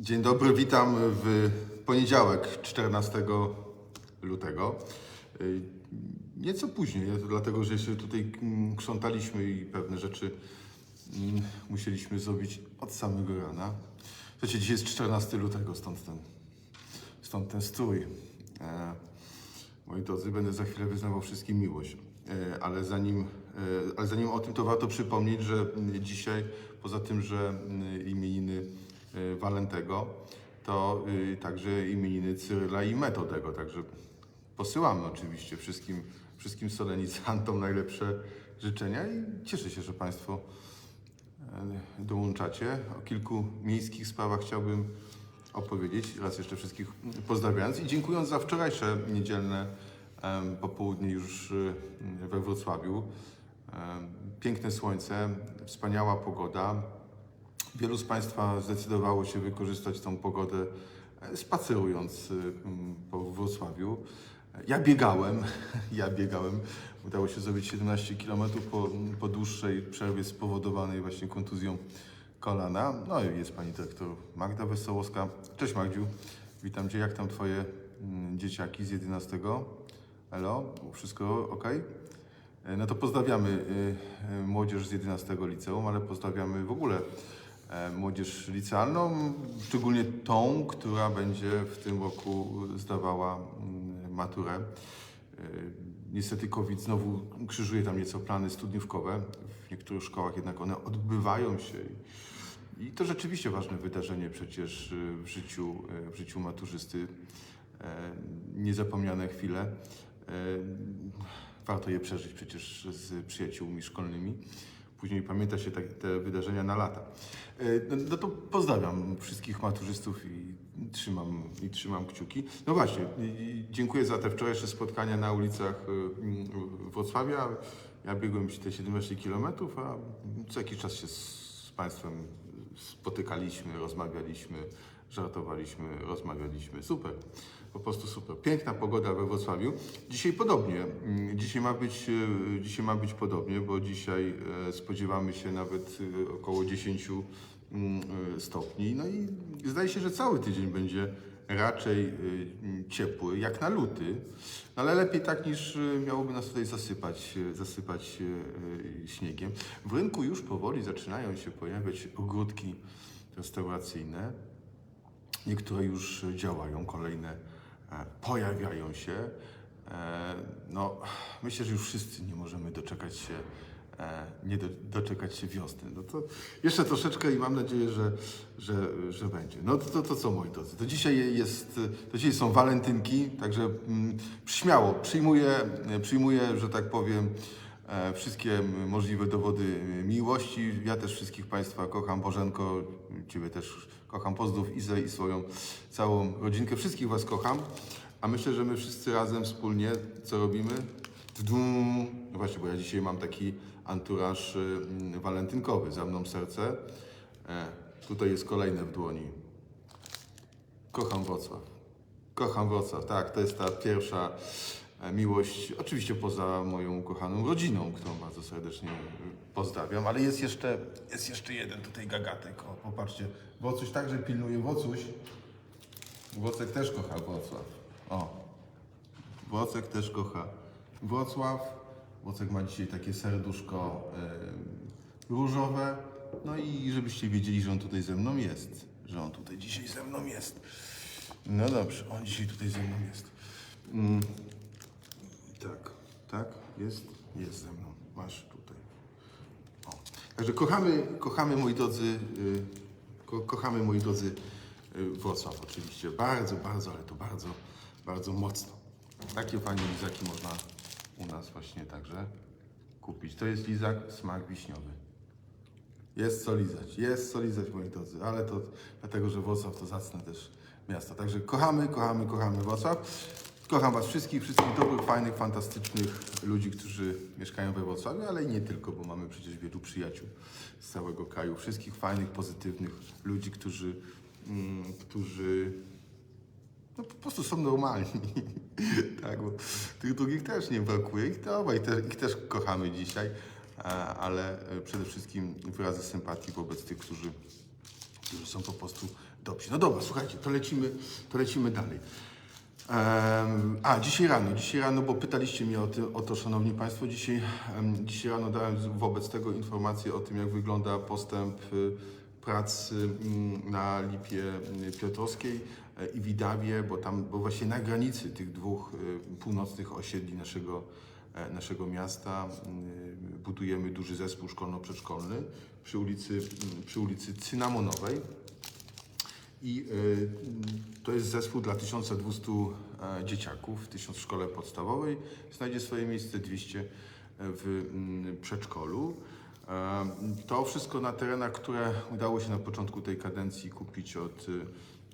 Dzień dobry, witam w poniedziałek 14 lutego. Y, Nieco później, dlatego że się tutaj mm, krzątaliśmy i pewne rzeczy mm, musieliśmy zrobić od samego rana. Słuchajcie, dzisiaj jest 14 lutego, stąd ten, stąd ten strój. E, Moi drodzy, będę za chwilę wyznawał wszystkim miłość. E, Ale zanim, e, ale zanim o tym, to warto przypomnieć, że mm, dzisiaj, poza tym, że imieniny Walentego, to y, także imieniny Cyryla i Metodego. Także posyłamy oczywiście wszystkim, wszystkim solenizantom najlepsze życzenia i cieszę się, że Państwo e, dołączacie. O kilku miejskich sprawach chciałbym opowiedzieć. Raz jeszcze wszystkich pozdrawiając i dziękując za wczorajsze niedzielne popołudnie już y, we Wrocławiu. Piękne słońce, wspaniała pogoda. Wielu z Państwa zdecydowało się wykorzystać tą pogodę e, spacerując y, po Wrocławiu. Ja biegałem, ja biegałem. Udało się zrobić 17 km po, po dłuższej przerwie spowodowanej właśnie kontuzją kolana. No i jest Pani dyrektor Magda Wesołowska. Cześć Magdziu, witam Cię. Jak tam Twoje dzieciaki z 11? Elo, wszystko ok? No to pozdrawiamy y, y, młodzież z 11 liceum, ale pozdrawiamy w ogóle e, młodzież licealną, szczególnie tą, która będzie w tym roku zdawała mm, maturę. E, Niestety COVID znowu krzyżuje tam nieco plany studniówkowe. W niektórych szkołach jednak one odbywają się. I to rzeczywiście ważne wydarzenie przecież y, w życiu, w życiu maturzysty. E, Niezapomniane chwile. E, Warto je przeżyć przecież z przyjaciółmi szkolnymi. Później pamięta się te, te wydarzenia na lata. E, No, no to pozdrawiam wszystkich maturzystów i trzymam, i trzymam kciuki. No właśnie, dziękuję za te wczorajsze spotkania na ulicach y, Wrocławia. Ja biegłem te 17 km, a co jakiś czas się z Państwem spotykaliśmy, rozmawialiśmy, żartowaliśmy, rozmawialiśmy. Super, po prostu super. Piękna pogoda we Wrocławiu. Dzisiaj podobnie. Mm, Dzisiaj ma być, e, dzisiaj ma być podobnie, bo dzisiaj e, spodziewamy się nawet e, około 10 mm, stopni. No i zdaje się, że cały tydzień będzie raczej ciepły, jak na luty, No ale lepiej tak niż miałoby nas tutaj zasypać, zasypać śniegiem. W rynku już powoli zaczynają się pojawiać ogródki restauracyjne. Niektóre już działają, kolejne pojawiają się. E, No, myślę, że już wszyscy nie możemy doczekać się, e, nie do, doczekać się wiosny. No to jeszcze troszeczkę i mam nadzieję, że, że, że będzie. No to, to, to co moi drodzy, to dzisiaj jest, to dzisiaj są walentynki, także mm, śmiało przyjmuję, przyjmuję, że tak powiem, e, wszystkie możliwe dowody miłości. Ja też wszystkich Państwa kocham. Bożenko, Ciebie też kocham. Pozdrów Izę i swoją całą rodzinkę. Wszystkich Was kocham. A myślę, że my wszyscy razem wspólnie, co robimy? Dum. No właśnie, bo ja dzisiaj mam taki anturaż y, walentynkowy. Za mną serce. E, tutaj jest kolejne w dłoni. Kocham Wrocław. Kocham Wrocław, tak, to jest ta pierwsza e, miłość, oczywiście poza moją ukochaną rodziną, którą bardzo serdecznie e, pozdrawiam, ale jest jeszcze, jest jeszcze jeden tutaj gagatek, o, popatrzcie, Wocuś także pilnuje, Wocuś, Włocek też kocha Wrocław, o, Włocek też kocha Wrocław, Włocek ma dzisiaj takie serduszko e, różowe, no i żebyście wiedzieli, że on tutaj ze mną jest, że on tutaj dzisiaj ze mną jest. No dobrze, on dzisiaj tutaj ze mną jest. Mm. Tak, tak, jest, jest ze mną. Masz tutaj. O. Także kochamy, kochamy moi drodzy, y, ko, kochamy moi drodzy y, Wrocław oczywiście. Bardzo, bardzo, ale to bardzo, bardzo mocno. Takie fajne lizaki można u nas właśnie także kupić. To jest lizak smak wiśniowy. Jest co lizać, jest co lizać, moi drodzy, ale to dlatego, że Wrocław to zacne też miasto. Także kochamy, kochamy, kochamy Wrocław. Kocham Was wszystkich, wszystkich dobrych, fajnych, fantastycznych ludzi, którzy mieszkają we Wrocławiu, ale i nie tylko, bo mamy przecież wielu przyjaciół z całego kraju. Wszystkich fajnych, pozytywnych ludzi, którzy, mm, którzy no, po prostu są normalni. tak, bo tych drugich też nie brakuje. Ich, dobra, ich, te, ich też kochamy dzisiaj, ale e, przede wszystkim wyrazy sympatii wobec tych, którzy, którzy są po prostu dobrzy. No dobra, słuchajcie, to lecimy, to lecimy dalej. A, dzisiaj rano, dzisiaj rano, bo pytaliście mnie o, ty, o to, Szanowni Państwo, dzisiaj, dzisiaj rano dałem wobec tego informację o tym, jak wygląda postęp y, prac y, mm, na Lipie y, Piotrowskiej e, i Widawie, bo tam, bo właśnie na granicy tych dwóch y, północnych osiedli naszego, e, naszego miasta budujemy duży zespół szkolno-przedszkolny przy ulicy, mm, przy ulicy Cynamonowej. I to jest zespół dla 1200 e, dzieciaków, 1000 w szkole podstawowej. Znajdzie swoje miejsce 200 w mm, przedszkolu. E, To wszystko na terenach, które udało się na początku tej kadencji kupić od,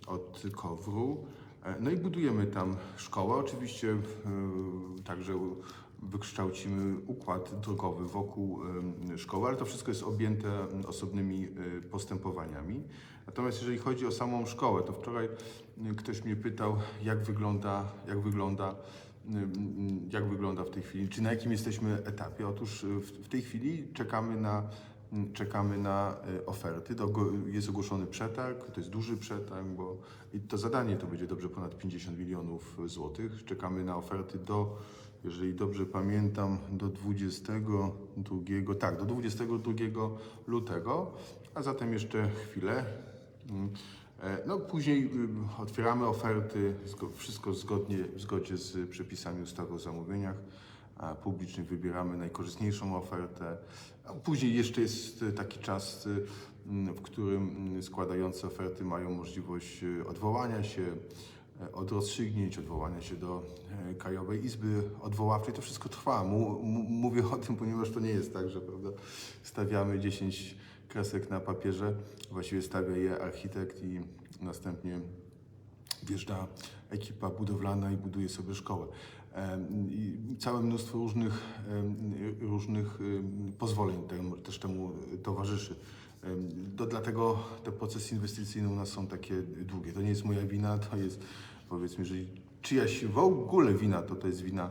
od Kowru. E, No i budujemy tam szkołę. Oczywiście także wykształcimy układ drogowy wokół szkoły, ale to wszystko jest objęte osobnymi postępowaniami. Natomiast jeżeli chodzi o samą szkołę, to wczoraj y, ktoś mnie pytał, jak wygląda, jak wygląda, y, jak wygląda w tej chwili, czy na jakim jesteśmy etapie. Otóż y, w, tej chwili czekamy na, czekamy na oferty. Jest ogłoszony przetarg, to jest duży przetarg, bo i to zadanie to będzie dobrze ponad 50 milionów złotych. Czekamy na oferty do, jeżeli dobrze pamiętam, do 22, tak, do 22 lutego, a zatem jeszcze chwilę. Mm. E, No, później y, otwieramy oferty, wszystko zgodnie, w zgodzie z przepisami ustawy o zamówieniach publicznych. Wybieramy najkorzystniejszą ofertę. Później jeszcze jest y, taki czas, y, mm, w którym składający oferty mają możliwość y, odwołania się e, od rozstrzygnięć, odwołania się do e, Krajowej Izby Odwoławczej. To wszystko trwa. Mówię o tym, ponieważ to nie jest tak, że prawda, stawiamy 10 kresek na papierze, właściwie stawia je architekt i następnie wjeżdża ekipa budowlana i buduje sobie szkołę. I całe mnóstwo różnych, różnych pozwoleń też temu towarzyszy. To dlatego te procesy inwestycyjne u nas są takie długie. To nie jest moja wina, to jest powiedzmy, jeżeli czyjaś w ogóle wina, to to jest wina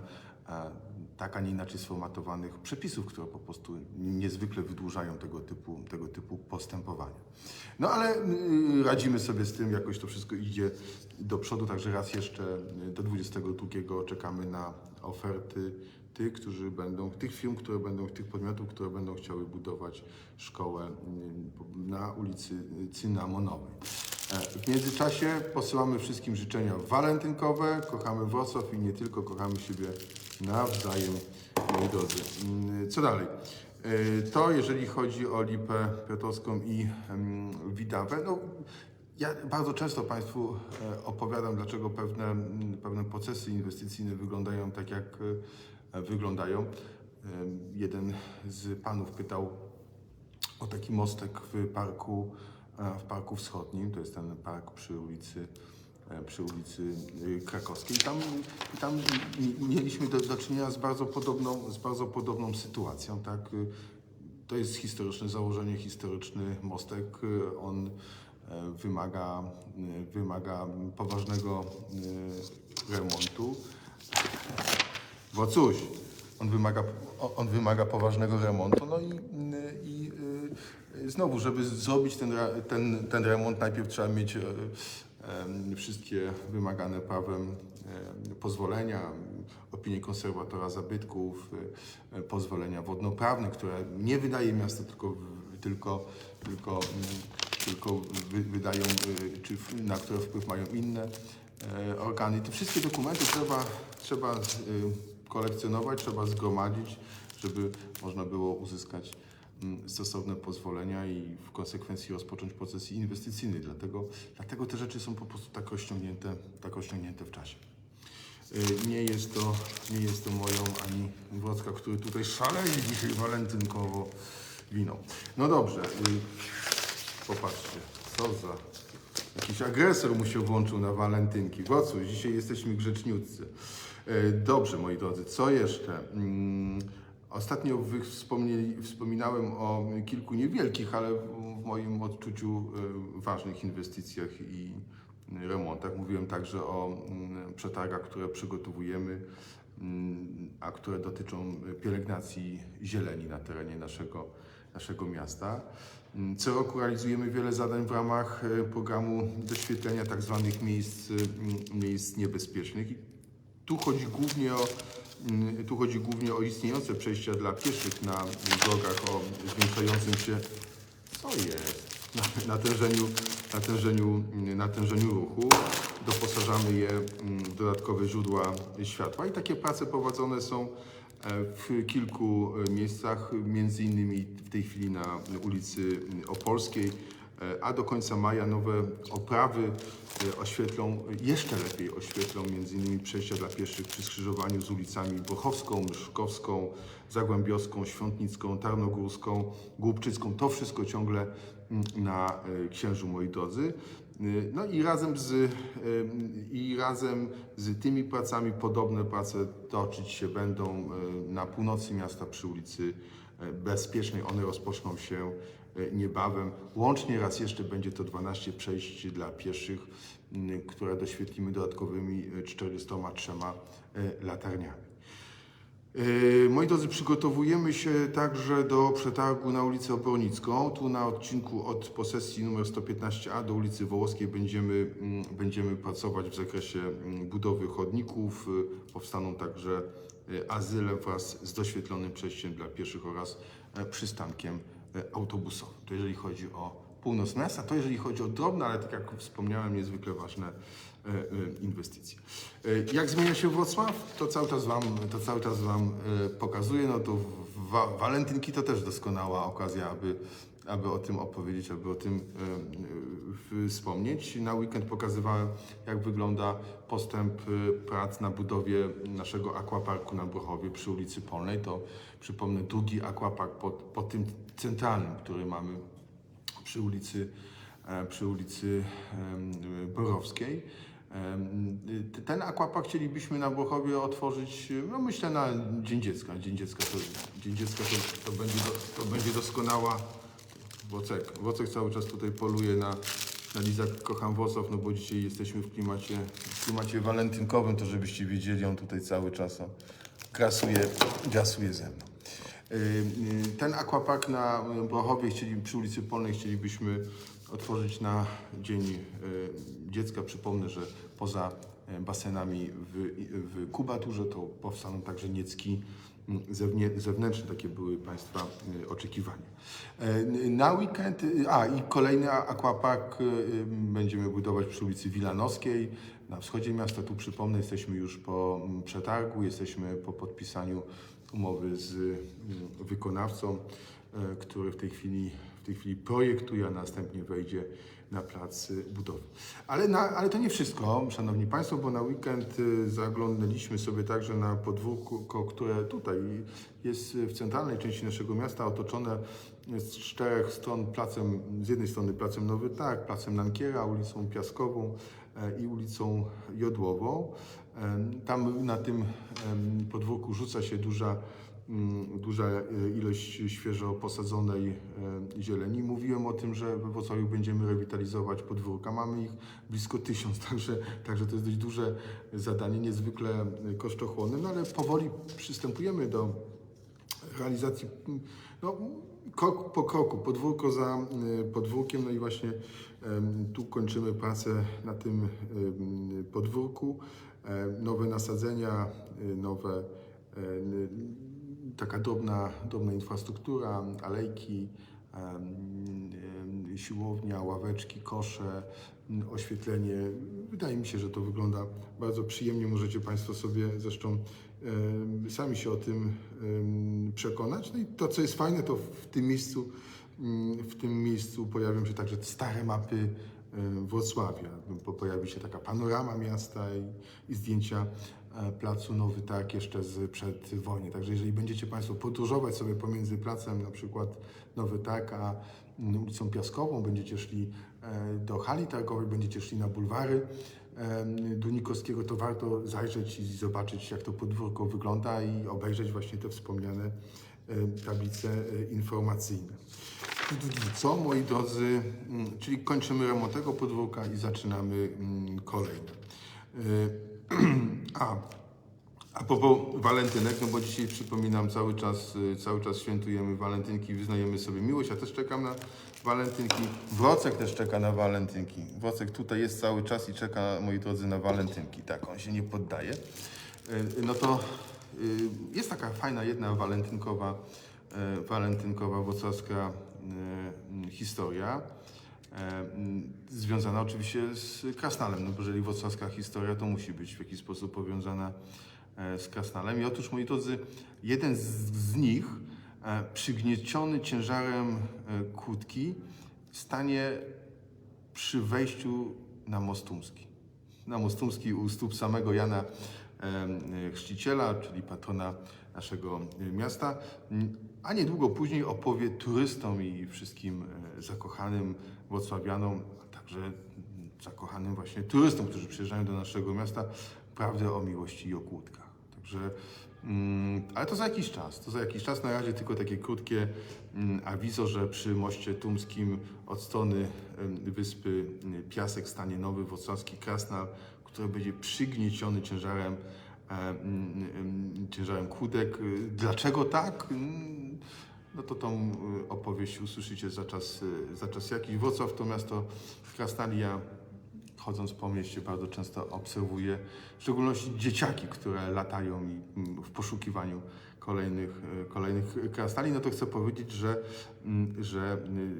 tak, a nie inaczej sformatowanych przepisów, które po prostu niezwykle wydłużają tego typu, tego typu postępowania. No ale y, radzimy sobie z tym, jakoś to wszystko idzie do przodu, także raz jeszcze y, do 22 czekamy na oferty tych, którzy będą, tych firm, które będą, tych podmiotów, które będą chciały budować szkołę y, na ulicy Cynamonowej. E, W międzyczasie posyłamy wszystkim życzenia walentynkowe. Kochamy Wrocław i nie tylko, kochamy siebie nawzajem, moi drodzy. Mm, Co dalej? E, To jeżeli chodzi o Lipę Piotrowską i Widawę, no ja bardzo często Państwu e, opowiadam, dlaczego pewne, pewne procesy inwestycyjne wyglądają tak, jak e, wyglądają. Jeden z Panów pytał, o taki mostek w parku, w parku wschodnim, to jest ten park przy ulicy, przy ulicy y, Krakowskiej. Tam, tam mi- mieliśmy do, do czynienia z bardzo podobną, z bardzo podobną sytuacją, tak. Y, To jest historyczne założenie, historyczny mostek. Y, On e, wymaga, y, wymaga poważnego remontu. Wocuś, on wymaga, on wymaga poważnego remontu. No i, i znowu, żeby zrobić ten, ten, ten remont, najpierw trzeba mieć e, wszystkie wymagane prawem pozwolenia, opinię konserwatora zabytków, pozwolenia wodnoprawne, które nie wydaje miasto, tylko, tylko, tylko, tylko wy, wydają, y, czy na które wpływ mają inne e, organy. Te wszystkie dokumenty trzeba, trzeba y, kolekcjonować, trzeba zgromadzić, żeby można było uzyskać stosowne pozwolenia i w konsekwencji rozpocząć proces inwestycyjny. Dlatego, dlatego te rzeczy są po prostu tak rozciągnięte, tak w czasie. Y, Nie jest to, nie jest to moją ani Wrocka, który tutaj szaleje dzisiaj walentynkowo winą. No dobrze, y, popatrzcie, co za jakiś agresor mu się włączył na walentynki. Wrocław, dzisiaj jesteśmy grzeczniutcy. E, Dobrze, moi drodzy, co jeszcze? Ostatnio wspominałem o kilku niewielkich, ale w moim odczuciu e, ważnych inwestycjach i remontach. Mówiłem także o mm, przetargach, które przygotowujemy, mm, a które dotyczą pielęgnacji zieleni na terenie naszego, naszego miasta. Mm, Co roku realizujemy wiele zadań w ramach e, programu doświetlenia tzw. miejsc, mm, miejsc niebezpiecznych. Tu chodzi głównie o tu chodzi głównie o istniejące przejścia dla pieszych na drogach o zwiększającym się co jest? Na- Natężeniu, natężeniu, natężeniu ruchu. Doposażamy je mm, w dodatkowe źródła światła i takie prace prowadzone są e, w kilku e, miejscach, między innymi w tej chwili na ulicy Opolskiej, a do końca maja nowe oprawy e, oświetlą, jeszcze lepiej oświetlą innymi przejścia dla pieszych przy skrzyżowaniu z ulicami Bochowską, Myszkowską, Zagłębiowską, Świątnicką, Tarnogórską, Głubczycką. To wszystko ciągle mm, na e, Księżu, moi drodzy. No i razem z, i razem z tymi pracami podobne prace toczyć się będą na północy miasta przy ulicy Bezpiecznej. One rozpoczną się niebawem. Łącznie raz jeszcze będzie to 12 przejść dla pieszych, które doświetlimy dodatkowymi y, 43 y, latarniami. Yy, Moi drodzy, przygotowujemy się także do przetargu na ulicę Obornicką. Tu na odcinku od posesji numer 115a do ulicy Wołoskiej będziemy, będziemy pracować w zakresie budowy chodników. Powstaną także azyle wraz z doświetlonym przejściem dla pieszych oraz e, przystankiem e, autobusowym. To jeżeli chodzi o północ miasta, to jeżeli chodzi o drobne, ale tak jak wspomniałem, niezwykle ważne e, e, inwestycje. E, Jak zmienia się Wrocław, to cały czas Wam, to cały czas wam e, pokazuję. No to wa walentynki to też doskonała okazja, aby, aby o tym opowiedzieć, aby o tym e, wspomnieć. Na weekend pokazywałem, jak wygląda postęp e, prac na budowie naszego aquaparku na Brochowie przy ulicy Polnej. To przypomnę drugi aquapark po, po tym centralnym, który mamy przy ulicy, e, przy ulicy Borowskiej. Y, Ten aquapark chcielibyśmy na Włochowie otworzyć, no myślę na Dzień Dziecka. Dzień Dziecka to, Dzień Dziecka to, to, będzie, to będzie doskonała... Wocek, Wocek cały czas tutaj poluje na, na lizak Kocham Włosów, no bo dzisiaj jesteśmy w klimacie, w klimacie walentynkowym, to żebyście wiedzieli, on tutaj cały czas o, grasuje, ze mną. Y, y, Ten aquapark na Brochowie chcieli, przy ulicy Polnej chcielibyśmy otworzyć na Dzień y, Dziecka. Przypomnę, że poza y, basenami w, w kubaturze to powstaną także niecki zewnętrzne. Takie były Państwa y, oczekiwania. Y, Na weekend, y, a i kolejny aquapark y, będziemy budować przy ulicy Wilanowskiej na wschodzie miasta. Tu przypomnę, jesteśmy już po przetargu, jesteśmy po podpisaniu umowy z wykonawcą, e, który w tej chwili, w tej chwili projektuje, a następnie wejdzie na plac budowy. Ale, na, ale to nie wszystko, Szanowni Państwo, bo na weekend y, zaglądaliśmy sobie także na podwórko, które tutaj jest w centralnej części naszego miasta, otoczone z czterech stron placem, z jednej strony placem Nowy Targ, placem Nankiera, ulicą Piaskową e, i ulicą Jodłową. Em, Tam na tym podwórku rzuca się duża, duża e, ilość świeżo posadzonej e, zieleni. Mówiłem o tym, że we Wrocławiu będziemy rewitalizować podwórka. Mamy ich blisko tysiąc, także, także to jest dość duże zadanie, niezwykle e, kosztochłonne, no ale powoli przystępujemy do realizacji no, krok po kroku, podwórko za podwórkiem, no i właśnie tu kończymy pracę na tym podwórku. Nowe nasadzenia, nowe, taka drobna, drobna infrastruktura, alejki, siłownia, ławeczki, kosze, oświetlenie. Wydaje mi się, że to wygląda bardzo przyjemnie. Możecie Państwo sobie zresztą sami się o tym przekonać. No i to, co jest fajne, to w tym miejscu, w tym miejscu pojawią się także stare mapy Wrocławia. Po- Pojawi się taka panorama miasta i, i zdjęcia e, placu Nowy Targ jeszcze z przed wojny. Także jeżeli będziecie Państwo podróżować sobie pomiędzy placem na przykład Nowy Targ a mm, ulicą Piaskową, będziecie szli e, do hali targowej, będziecie szli na bulwary Dunikowskiego, to warto zajrzeć i zobaczyć, jak to podwórko wygląda i obejrzeć właśnie te wspomniane em, tablice e, informacyjne. Co, moi drodzy, mm, czyli kończymy remont tego podwórka i zaczynamy mm, kolejne. E, A, A propos walentynek, no bo dzisiaj przypominam, cały czas, y, cały czas świętujemy walentynki, wyznajemy sobie miłość. Ja też czekam na walentynki. Wrocek też czeka na walentynki. Wrocek tutaj jest cały czas i czeka, moi drodzy, na walentynki. Tak, on się nie poddaje. Y, No to y, jest taka fajna jedna walentynkowa, y, walentynkowa wrocławska historia. E, Związana oczywiście z Krasnalem, no bo jeżeli wrocławska historia, to musi być w jakiś sposób powiązana e, z Krasnalem. I otóż, moi drodzy, jeden z, z nich, e, przygnieciony ciężarem e, kłódki, stanie przy wejściu na Mostumski. Na Mostumski u stóp samego Jana Chrzciciela, czyli patrona naszego e, miasta, a niedługo później opowie turystom i wszystkim e, zakochanym wrocławianom, a także zakochanym właśnie turystom, którzy przyjeżdżają do naszego miasta, prawdę o miłości i o kłódkach. Także, mm, ale to za jakiś czas. To za jakiś czas. Na razie tylko takie krótkie mm, awizo, że przy moście tumskim od strony wyspy mm, Piasek stanie nowy wrocławski krasnal, który będzie przygnieciony ciężarem, ciężarem kłódek. Y, Dlaczego tak? Mm, No to tą opowieść usłyszycie za czas, za czas jakiś. Wrocław to miasto krasnali. Ja chodząc po mieście bardzo często obserwuję, w szczególności dzieciaki, które latają w poszukiwaniu kolejnych, e, kolejnych krasnali, no to chcę powiedzieć, że, mm, że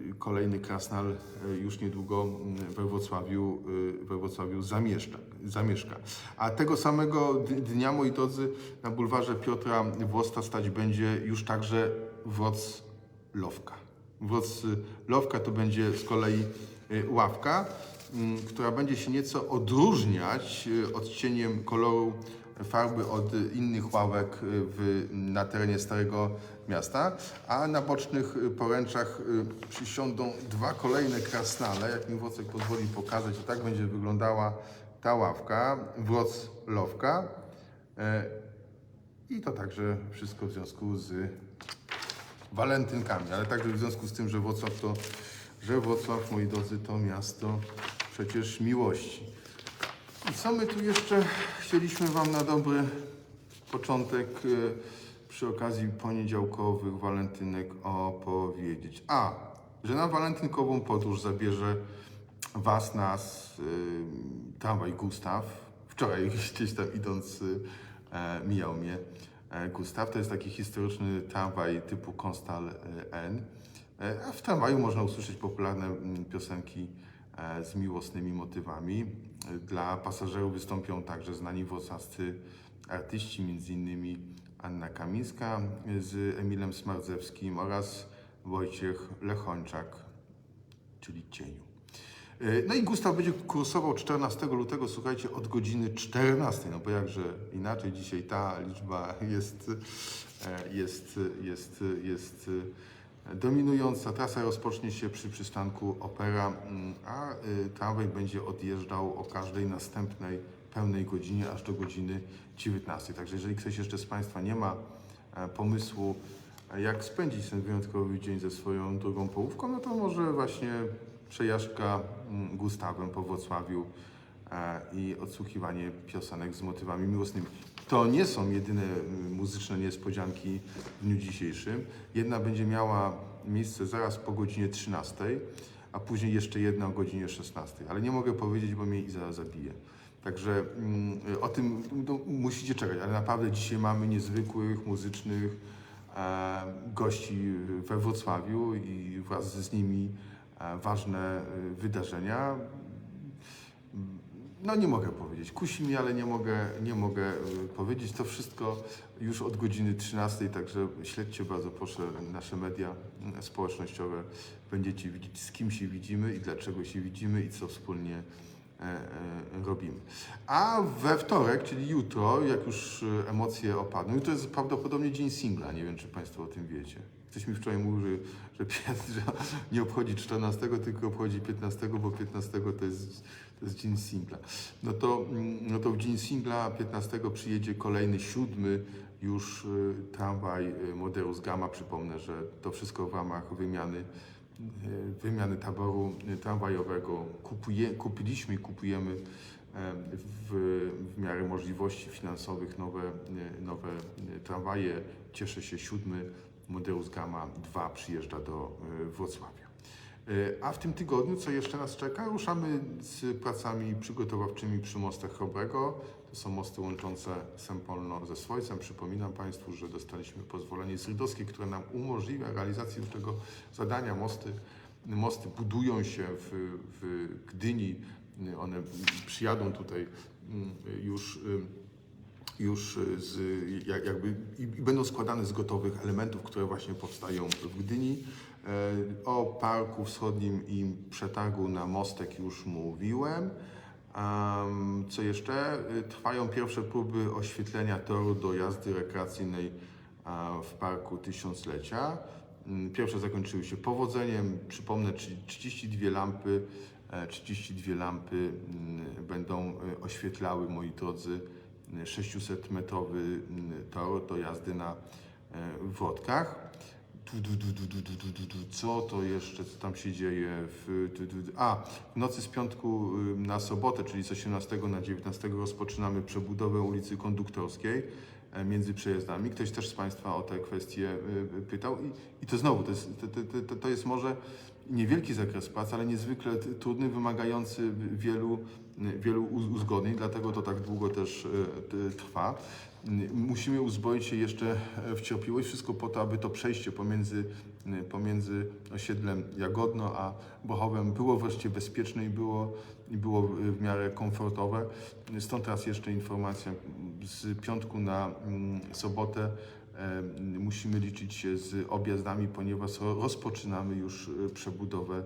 y, kolejny krasnal e, już niedługo mm, we Wrocławiu, y, we Wrocławiu zamieszka. A tego samego dnia, moi drodzy, na bulwarze Piotra Włosta stać będzie już także Wrocławka. Wrocławka to będzie z kolei y, ławka, mm, która będzie się nieco odróżniać odcieniem koloru farby od innych ławek y, w, na terenie Starego Miasta, a na bocznych y, poręczach y, przysiądą dwa kolejne krasnale, jak mi Włocek pozwoli pokazać, tak będzie wyglądała ta ławka, Wrocławka. E, I to także wszystko w związku z walentynkami, ale także w związku z tym, że Wrocław to, że Wrocław, moi drodzy, to miasto przecież miłości. I co my tu jeszcze chcieliśmy Wam na dobry początek e, przy okazji poniedziałkowych walentynek opowiedzieć? A, że na walentynkową podróż zabierze Was, nas, y, tramwaj Gustaw. Wczoraj gdzieś tam idąc y, e, mijał mnie e, Gustaw. To jest taki historyczny tramwaj typu Konstal y, N. E, a w tramwaju można usłyszeć popularne mm, piosenki e, z miłosnymi motywami. Dla pasażerów wystąpią także znani włocławscy artyści, m.in. Anna Kamińska z Emilem Smardzewskim oraz Wojciech Lechończak, czyli Cieniu. E, No i Gustaw będzie kursował 14 lutego, słuchajcie, od godziny 14, no bo jakże inaczej dzisiaj ta liczba jest, e, jest, jest, jest e, dominująca. Trasa rozpocznie się przy przystanku Opera, mm, a e, tramwaj będzie odjeżdżał o każdej następnej pełnej godzinie aż do godziny 19. Także jeżeli ktoś jeszcze z Państwa nie ma e, pomysłu, e, jak spędzić ten wyjątkowy dzień ze swoją drugą połówką, no to może właśnie przejażdżka mm, Gustawem po Wrocławiu e, i odsłuchiwanie piosenek z motywami miłosnymi. To nie są jedyne mm, muzyczne niespodzianki w dniu dzisiejszym. Jedna będzie miała miejsce zaraz po godzinie 13, a później jeszcze jedna o godzinie 16. Ale nie mogę powiedzieć, bo mnie Iza zabije. Także mm, o tym no, musicie czekać, ale naprawdę dzisiaj mamy niezwykłych muzycznych e, gości we Wrocławiu i wraz z nimi e, ważne e, wydarzenia. No nie mogę powiedzieć. Kusi mnie, ale nie mogę, nie mogę e, powiedzieć. To wszystko już od godziny 13, także śledźcie bardzo proszę nasze media mm, społecznościowe. Będziecie widzieć z kim się widzimy i dlaczego się widzimy i co wspólnie e, e, robimy. A we wtorek, czyli jutro, jak już e, emocje opadną, to jest prawdopodobnie dzień singla, nie wiem czy Państwo o tym wiecie. Ktoś mi wczoraj mówił, że, że nie obchodzi 14, tylko obchodzi 15, bo 15 to jest, to jest dzień singla. No to, mm, no to w dzień singla 15 przyjedzie kolejny, siódmy już y, tramwaj y, Modeus Gamma. Przypomnę, że to wszystko w ramach wymiany y, wymiany taboru tramwajowego kupuje, kupiliśmy i kupujemy w, w miarę możliwości finansowych nowe, e, nowe e, tramwaje. Cieszę się, siódmy Modeus Gamma 2 przyjeżdża do e, Wrocławia. E, A w tym tygodniu, co jeszcze nas czeka? Ruszamy z pracami przygotowawczymi przy mostach Chrobrego. To są mosty łączące Sempolno ze Swojcem. Przypominam Państwu, że dostaliśmy pozwolenie z Rydowskiej, które nam umożliwia realizację tego zadania. Mosty, mosty budują się w, w Gdyni. One przyjadą tutaj mm, już ym, już z, jak- jakby i będą składane z gotowych elementów, które właśnie powstają w Gdyni. E, O Parku Wschodnim i przetargu na mostek już mówiłem. Co jeszcze? E, Trwają pierwsze próby oświetlenia toru do jazdy rekreacyjnej a, w Parku Tysiąclecia. Mm, Pierwsze zakończyły się powodzeniem. Przypomnę, trzy- 32 lampy, e, 32 lampy mm, będą e, oświetlały, moi drodzy, 600-metrowy mm, tor do jazdy na e, wodkach. Co to jeszcze, co tam się dzieje? W... A, w nocy z piątku y, na sobotę, czyli z 18 na 19 rozpoczynamy przebudowę ulicy Konduktorskiej e, między przejazdami. Ktoś też z Państwa o te kwestie y, y, pytał i, i to znowu, to jest, to, to, to jest może niewielki zakres prac, ale niezwykle trudny, wymagający wielu, wielu uzgodnień, dlatego to tak długo też trwa. Musimy uzbroić się jeszcze w cierpliwość, wszystko po to, aby to przejście pomiędzy, pomiędzy osiedlem Jagodno a Bochowem było wreszcie bezpieczne i było, i było w miarę komfortowe. Stąd teraz jeszcze informacja z piątku na mm, sobotę e, musimy liczyć się z objazdami, ponieważ ro- rozpoczynamy już e, przebudowę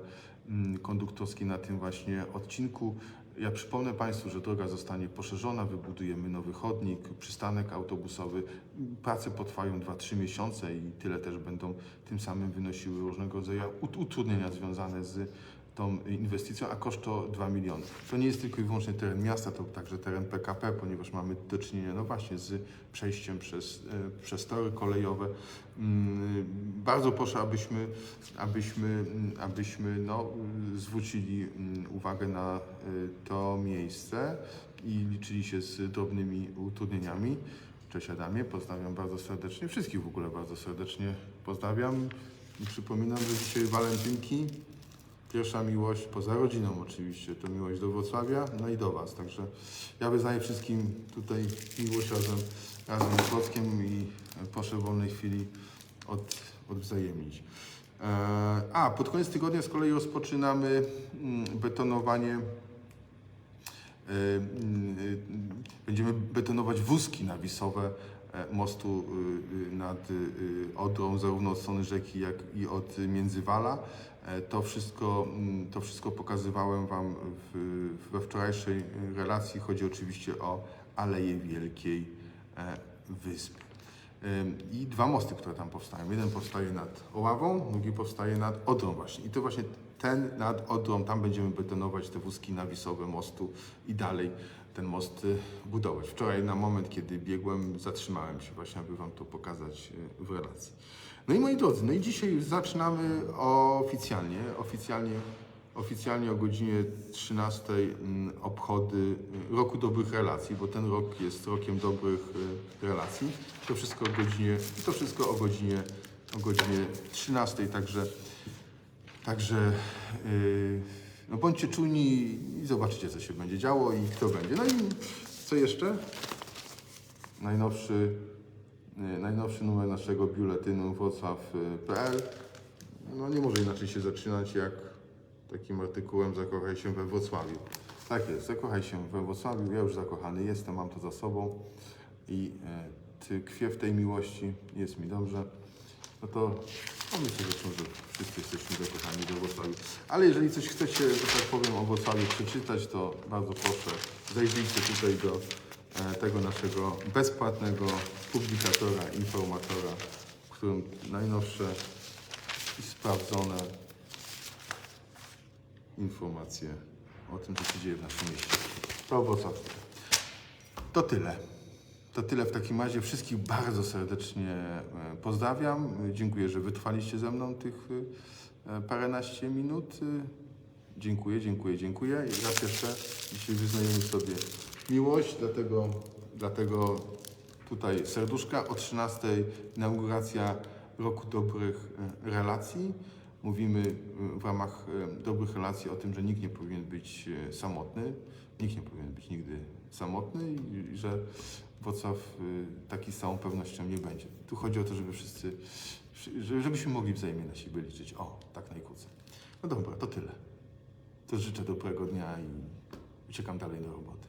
mm, konduktorskiej na tym właśnie odcinku. Ja przypomnę Państwu, że droga zostanie poszerzona, wybudujemy nowy chodnik, przystanek autobusowy. Prace potrwają 2-3 miesiące i tyle też będą tym samym wynosiły różnego rodzaju ut- utrudnienia związane z tą inwestycją, a koszt to 2 miliony. To nie jest tylko i wyłącznie teren miasta, to także teren PKP, ponieważ mamy do czynienia no właśnie z przejściem przez, e, przez tory kolejowe. Mm, Bardzo proszę, abyśmy, abyśmy, mm, abyśmy no, zwrócili mm, uwagę na y, to miejsce i liczyli się z drobnymi utrudnieniami. Cześć Adamie, pozdrawiam bardzo serdecznie. Wszystkich w ogóle bardzo serdecznie pozdrawiam. Przypominam, że dzisiaj walentynki. Pierwsza miłość, poza rodziną oczywiście, to miłość do Wrocławia, no i do Was. Także ja wyznaję wszystkim tutaj miłość razem, razem z Wrockiem i proszę w wolnej chwili od, odwzajemnić. E, a, pod koniec tygodnia z kolei rozpoczynamy mm, betonowanie E, mm, Będziemy betonować wózki nawisowe e, mostu y, y, nad y, Odrą, zarówno od strony rzeki, jak i od Międzywala. E, To wszystko, mm, to wszystko pokazywałem Wam w, we wczorajszej relacji. Chodzi oczywiście o Aleję Wielkiej e, Wyspy. I dwa mosty, które tam powstają. Jeden powstaje nad Oławą, drugi powstaje nad Odrą właśnie. I to właśnie ten nad Odrą, tam będziemy betonować te wózki nawisowe mostu i dalej ten most y, budować. Wczoraj na moment, kiedy biegłem, zatrzymałem się właśnie, aby Wam to pokazać w relacji. No i moi drodzy, no i dzisiaj zaczynamy oficjalnie, oficjalnie Oficjalnie o godzinie 13 mm, obchody y, roku dobrych relacji, bo ten rok jest rokiem dobrych y, relacji. To wszystko o godzinie, to wszystko o godzinie, o godzinie 13, także, także yy, no bądźcie czujni i zobaczycie, co się będzie działo i kto będzie. No i co jeszcze? Najnowszy, y, najnowszy numer naszego biuletynu wrocław.pl. No nie może inaczej się zaczynać jak takim artykułem Zakochaj się we Wrocławiu. Tak jest, zakochaj się we Wrocławiu. Ja już zakochany jestem, mam to za sobą i e, tkwię w tej miłości, jest mi dobrze. No to pomyślcie zresztą, że wszyscy jesteśmy zakochani we Wrocławiu. Ale jeżeli coś chcecie, że tak powiem, o Wrocławiu przeczytać, to bardzo proszę, zajrzyjcie tutaj do tego naszego bezpłatnego publikatora, informatora, w którym najnowsze i sprawdzone informacje o tym, co się dzieje w naszym mieście. To Wrocławskie. To tyle. To tyle w takim razie. Wszystkich bardzo serdecznie e, pozdrawiam. Dziękuję, że wytrwaliście ze mną tych e, paręnaście minut. E, dziękuję, dziękuję, dziękuję. I raz jeszcze dzisiaj wyznajemy sobie miłość, dlatego, dlatego tutaj serduszka. O 13 inauguracja Roku Dobrych e, Relacji. Mówimy e, w ramach e, dobrych relacji o tym, że nikt nie powinien być samotny. Nikt nie powinien być nigdy samotny i, że Wrocław taki z całą pewnością nie będzie. Tu chodzi o to, żeby wszyscy, że- żebyśmy mogli wzajemnie na siebie liczyć. O, tak najkrócej. No dobra, to tyle. To życzę dobrego dnia i uciekam dalej do roboty.